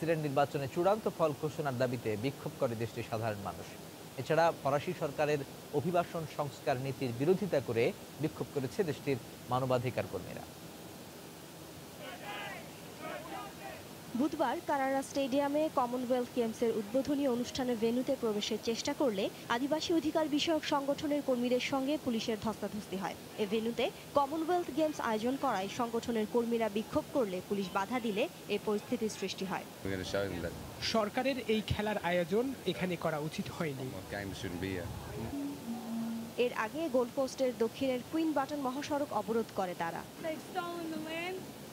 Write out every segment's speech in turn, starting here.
President নির্বাচনে চূড়ান্ত ফল ঘোষণার দাবিতে বিক্ষোভ করে দেশটির সাধারণ মানুষ। এছাড়া ফরাসি সরকারের অভিবাসন সংস্কার নীতির বিরোধিতা করে বিক্ষোভ করেছে দেশটির মানবাধিকার কর্মীরা বুধবার কারারা স্টেডিয়ামে কমনওয়েলথ গেমসের উদ্বোধনী অনুষ্ঠানে ভেন্যুতে প্রবেশের চেষ্টা করলে আদিবাসী অধিকার বিষয়ক সংগঠনের কর্মীদের সঙ্গে পুলিশের ধস্তাধস্তি হয়। এ ভেন্যুতে কমনওয়েলথ গেমস আয়োজন করায় সংগঠনের কর্মীরা বিক্ষোভ করলে পুলিশ বাধা দিলে এ পরিস্থিতির সৃষ্টি হয়। সরকারের এই খেলার আয়োজন এখানে করা উচিত হয়নি. এর আগে গোলপোস্টের দক্ষিণের কুইন বাটন মহাসড়ক অবরোধ করে তারা।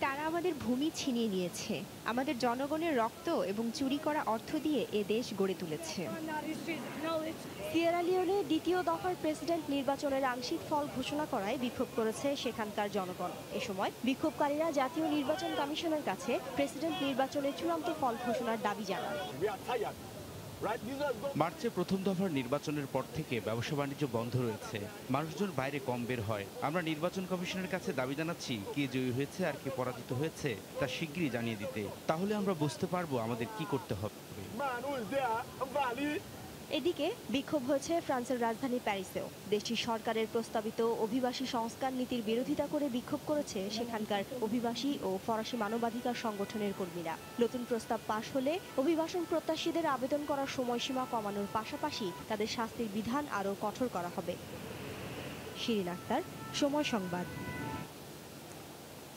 তারা আমাদের ভূমি ছিনিয়ে নিয়েছে। আমাদের জনগণের রক্ত এবং চুরি করা অর্থ দিয়ে এ দেশ গড়ে তুলেছে। On that history of knowledge. Sierra Leone দ্বিতীয় দফার প্রেসিডেন্ট নির্বাচনের আংশিক ফল ঘোষণা করায় বিক্ষোভ করেছে সেখানকার জনগণ। এ সময় বিক্ষোভকারীরা জাতীয় নির্বাচন কমিশনের কাছে প্রেসিডেন্ট নির্বাচনের চূড়ান্ত ফল ঘোষণার দাবি জানান। মার্চে প্রথম দফার নির্বাচনের পর থেকে ব্যবসা বাণিজ্য বন্ধ রয়েছে। মানুষজন বাইরে কম বের হয়। আমরা নির্বাচন কমিশনের কাছে দাবি জানাচ্ছি, কে জয়ী হয়েছে আর কে পরাজিত হয়েছে, তা শিগগিরই জানিয়ে দিতে। তাহলে আমরা বুঝতে পারব আমাদের কি করতে হবে। এদিকে বিক্ষোভ হয়েছে ফ্রান্সের রাজধানী প্যারিসেও। দেশটির সরকারের প্রস্তাবিত অভিবাসী সংস্কার নীতির বিরোধিতা করে বিক্ষোভ করেছে সেখানকার অভিবাসী ও ফরাসি মানবাধিকার সংগঠনের কর্মীরা। নতুন প্রস্তাব পাশ হলে অভিবাসন প্রত্যাশীদের আবেদন করার সময়সীমা কমানোর পাশাপাশি তাদের শাস্তির বিধান আরও কঠোর করা হবে। শিরিন আক্তার, সময় সংবাদ।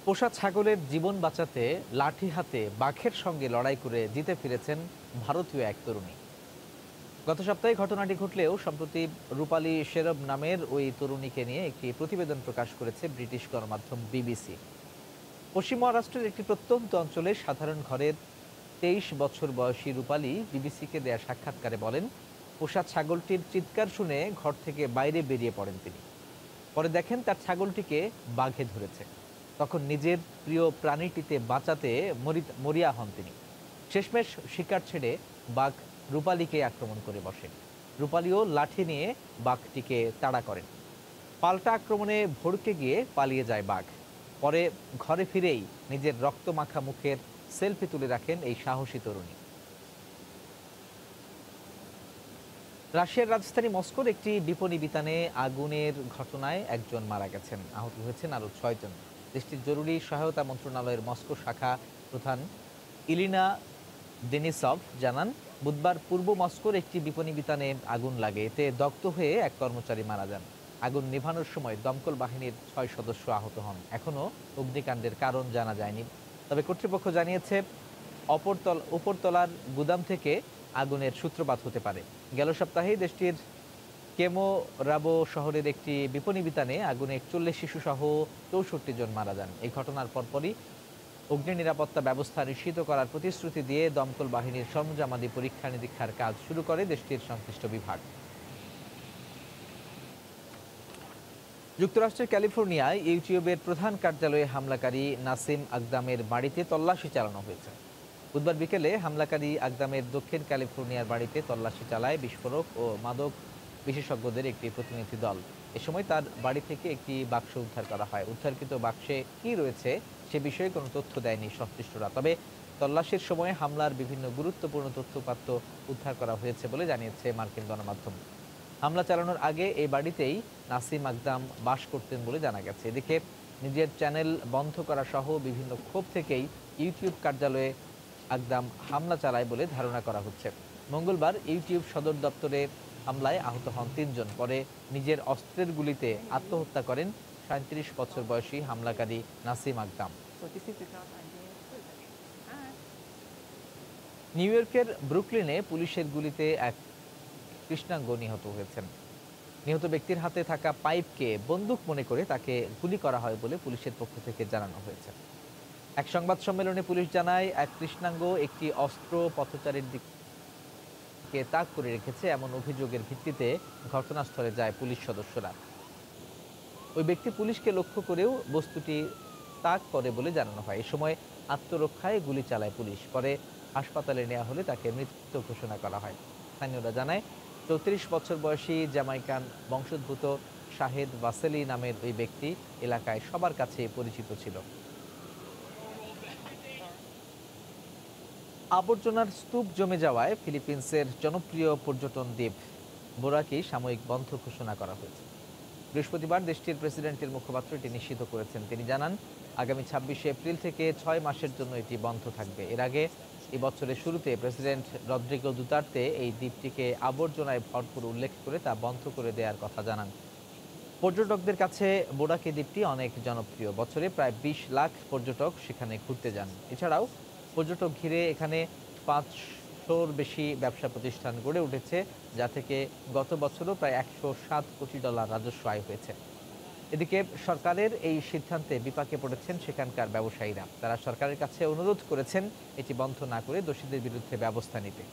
পোষা ছাগলের জীবন বাঁচাতে লাঠি হাতে বাঘের সঙ্গে লড়াই করে জিতে ফিরেছেন ভারতীয় এক তরুণী। গত সপ্তাহে ঘটনাটি ঘটলেও সম্প্রতি রূপালী শেরব নামের ওই তরুণীকে নিয়ে একটি প্রতিবেদন প্রকাশ করেছে ব্রিটিশ গণমাধ্যম বিবিসি। পশ্চিম মহারাষ্ট্রের একটি প্রত্যন্ত অঞ্চলের সাধারণ ঘরের তেইশ বছর বয়সী রূপালী বিবিসিকে দেয়া সাক্ষাৎকারে বলেন, পোষা ছাগলটির চিৎকার শুনে ঘর থেকে বাইরে বেরিয়ে পড়েন তিনি। পরে দেখেন তার ছাগলটিকে বাঘে ধরেছে। তখন নিজের প্রিয় প্রাণীটিতে বাঁচাতে মরিয়া হন তিনি। শেষমেশ শিকার ছেড়ে বাঘ রূপালীকে আক্রমণ করে বসে রূপালীও লাঠি নিয়ে বাঘটিকে তাড়া করেন। পাল্টা আক্রমণে ভড়কে গিয়ে পালিয়ে যায় বাঘ। পরে ঘরে ফিরেই নিজের রক্তমাখা মুখের সেলফি তুলে রাখেন এই সাহসী তরুণী। রাশিয়ার রাজধানী মস্কোর একটি বিপণী বিতানে আগুনের ঘটনায় একজন মারা গেছেন। আহত হয়েছেন আরও ছয়জন। দেশটির জরুরি সহায়তা মন্ত্রণালয়ের মস্কো শাখা প্রধান ইলিনা দেনিসভ জানান বুধবার পূর্ব মস্কোর একটি বিপণী বিতানে আগুন লাগে। এতে দগ্ধ হয়ে এক কর্মচারী মারা যান। আগুন নেভানোর সময় দমকল বাহিনীর ছয় সদস্য আহত হন। এখনও অগ্নিকাণ্ডের কারণ জানা যায়নি। তবে কর্তৃপক্ষ জানিয়েছে, অপরতল, উপরতলার গুদাম থেকে আগুনের সূত্রপাত হতে পারে। গেল সপ্তাহে দেশটির কেমো রাবো শহরের একটি বিপণী বিতানে আগুনে একচল্লিশ শিশুসহ চৌষট্টি জন মারা যান। এই ঘটনার পরপরই অগ্নি নিরাপত্তা ব্যবস্থা নিশ্চিত করার প্রতিশ্রুতি দিয়ে দমকল বাহিনীর সরঞ্জামাদি পরীক্ষা নিরীক্ষার কাজ শুরু করে দেশটির সংশ্লিষ্ট বিভাগ। যুক্তরাষ্ট্রের ক্যালিফোর্নিয়ায় ইউটিউবের প্রধান কার্যালয়ে হামলাকারী নাসিম আকদামের বাড়িতে তল্লাশি চালানো হয়েছে। বুধবার বিকেলে হামলাকারী আকদামের দক্ষিণ ক্যালিফোর্নিয়ার বাড়িতে তল্লাশি চালায় বিস্ফোরক ও মাদক বিশেষজ্ঞদের একটি প্রতিনিধি দল। এ সময় তার বাড়ি থেকে একটি বাক্স উদ্ধার করা হয়। উদ্ধারকৃত বাক্সে কি রয়েছে সে বিষয়ে কোনো তথ্য দেয়নি সংশ্লিষ্টরা। তবে তল্লাশির সময় হামলার বিভিন্ন গুরুত্বপূর্ণ তথ্যপাত্র উদ্ধার করা হয়েছে বলে জানিয়েছে মার্কিন গণমাধ্যম। হামলা চালানোর আগে এই বাড়িতেই নাসিম আকদাম বাস করতেন বলে জানা গেছে। এদিকে নিজের চ্যানেল বন্ধ করা সহ বিভিন্ন ক্ষোভ থেকেই ইউটিউব কার্যালয়ে আকদাম হামলা চালায় বলে ধারণা করা হচ্ছে। মঙ্গলবার ইউটিউব সদর দপ্তরে হামলায় আহত হন তিনজন। পরে নিজের অস্ত্রের গুলিতে আত্মহত্যা করেন সাঁত্রিশ বছর বয়সী হামলাকারী নাসিম আকদাম। নিউ ইয়র্কের ব্রুকলিনে পুলিশের গুলিতে এক কৃষ্ণাঙ্গ নিহত হয়েছেন। নিহত ব্যক্তির হাতে থাকা পাইপকে বন্দুক মনে করে তাকে গুলি করা হয় বলে পুলিশের পক্ষ থেকে জানানো হয়েছে। এক সংবাদ সম্মেলনে পুলিশ জানায়, এক কৃষ্ণাঙ্গ একটি অস্ত্র পথচারীর দিকে তাক করে রেখেছে এমন অভিযোগের ভিত্তিতে ঘটনাস্থলে যায় পুলিশ সদস্যরা। ওই ব্যক্তি পুলিশকে লক্ষ্য করেও বস্তুটি তাক করে বলে জানানো হয়। এ সময় আত্মরক্ষায় গুলি চালায় পুলিশ। পরে হাসপাতালে নেওয়া হলে তাকে মৃত্যু ঘোষণা করা হয়। স্থানীয়রা জানায়, চৌত্রিশ বছর বয়সী জামাইকান বংশোদ্ভূত শাহেদ ওয়াসেলি নামের ওই ব্যক্তি এলাকায় সবার কাছে পরিচিত ছিল। আবর্জনার স্তূপ জমে যাওয়ায় ফিলিপিন্সের জনপ্রিয় পর্যটন দ্বীপ বোরাকি সাময়িক বন্ধ ঘোষণা করা হয়েছে। বৃহস্পতিবার দেশটির প্রেসিডেন্টের মুখপাত্র এটি নিষিদ্ধ করেছেন। তিনি জানান, আগামী ছাব্বিশে এপ্রিল থেকে ছয় মাসের জন্য এটি বন্ধ থাকবে। এর আগে এই বছরের শুরুতে প্রেসিডেন্ট রদ্রিগো দুতার্তে এই দ্বীপটিকে আবর্জনায় ভরপুর উল্লেখ করে তা বন্ধ করে দেওয়ার কথা জানান। পর্যটকদের কাছে বোরাকি দ্বীপটি অনেক জনপ্রিয়। বছরে প্রায় বিশ লাখ পর্যটক সেখানে ঘুরতে যান। এছাড়াও পর্যটক ঘিরে এখানে পাঁচশোর বেশি ব্যবসা প্রতিষ্ঠান গড়ে উঠেছে, যা থেকে গত বছরও প্রায় একশো সাত কোটি ডলার রাজস্ব আয় হয়েছে। এদিকে সরকারের এই সিদ্ধান্তে বিপাকে পড়েছেন সেখানকার ব্যবসায়ীরা। তারা সরকারের কাছে অনুরোধ করেছেন, এটি বন্ধ না করে দোষীদের বিরুদ্ধে ব্যবস্থা নিতে।